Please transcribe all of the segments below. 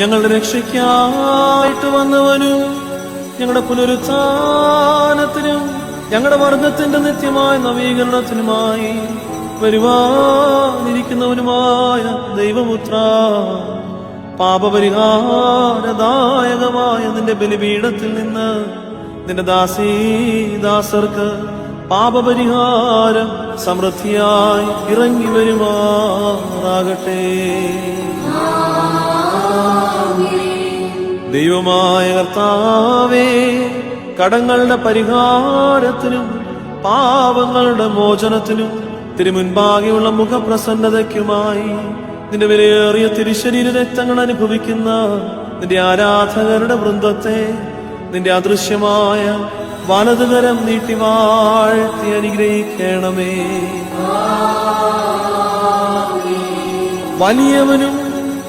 ഞങ്ങളുടെ രക്ഷയ്ക്കായിട്ട് വന്നവനും ഞങ്ങളുടെ പുനരുത്ഥാനത്തിനും ഞങ്ങളുടെ വർഗത്തിന്റെ നിത്യമായ നവീകരണത്തിനുമായി വരുവാനിരിക്കുന്നവനുമായ ദൈവമുത്ര പാപപരിഹാരദായകമായ നിന്റെ ബലിപീഠത്തിൽ നിന്ന് നിന്റെ ദാസീ ദാസർക്ക് പാപപരിഹാരം സമൃദ്ധിയായി ഇറങ്ങി വരുമാറാകട്ടെ. ദൈവമായ കർത്താവേ കടങ്ങളുടെ പരിഹാരത്തിനും പാപങ്ങളുടെ മോചനത്തിനും തിരുമുൻപാകെയുള്ള മുഖപ്രസന്നതയ്ക്കുമായി നിന്റെ വിലയേറിയ തിരുശരീര രക്തങ്ങൾ അനുഭവിക്കുന്ന നിന്റെ ആരാധകരുടെ വൃന്ദത്തെ നിന്റെ അദൃശ്യമായ വലതുകരം നീട്ടി വാഴ്ത്തി അനുഗ്രഹിക്കണമേ. വലിയവനും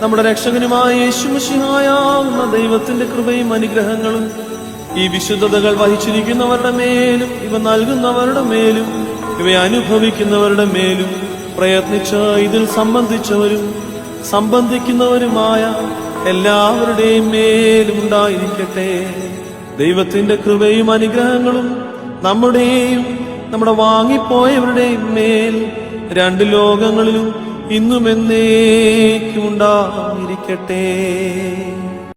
നമ്മുടെ രക്ഷകനുമായ യേശുമിഷിഹായാവുന്ന ദൈവത്തിന്റെ കൃപയും അനുഗ്രഹങ്ങളും ഈ വിശുദ്ധതകൾ വഹിച്ചിരിക്കുന്നവരുടെ മേലും ഇവ നൽകുന്നവരുടെ മേലും ഇവ അനുഭവിക്കുന്നവരുടെ മേലും പ്രയത്നിച്ച ഇതിൽ സംബന്ധിച്ചവരും സംബന്ധിക്കുന്നവരുമായ എല്ലാവരുടെയും മേലും ഉണ്ടായിരിക്കട്ടെ. ദൈവത്തിന്റെ കൃപയും അനുഗ്രഹങ്ങളും നമ്മുടെയും നമ്മുടെ വാങ്ങിപ്പോയവരുടെയും മേൽ രണ്ട് ലോകങ്ങളിലും ഇന്നും എന്നേക്കും ഉണ്ടായിരിക്കട്ടെ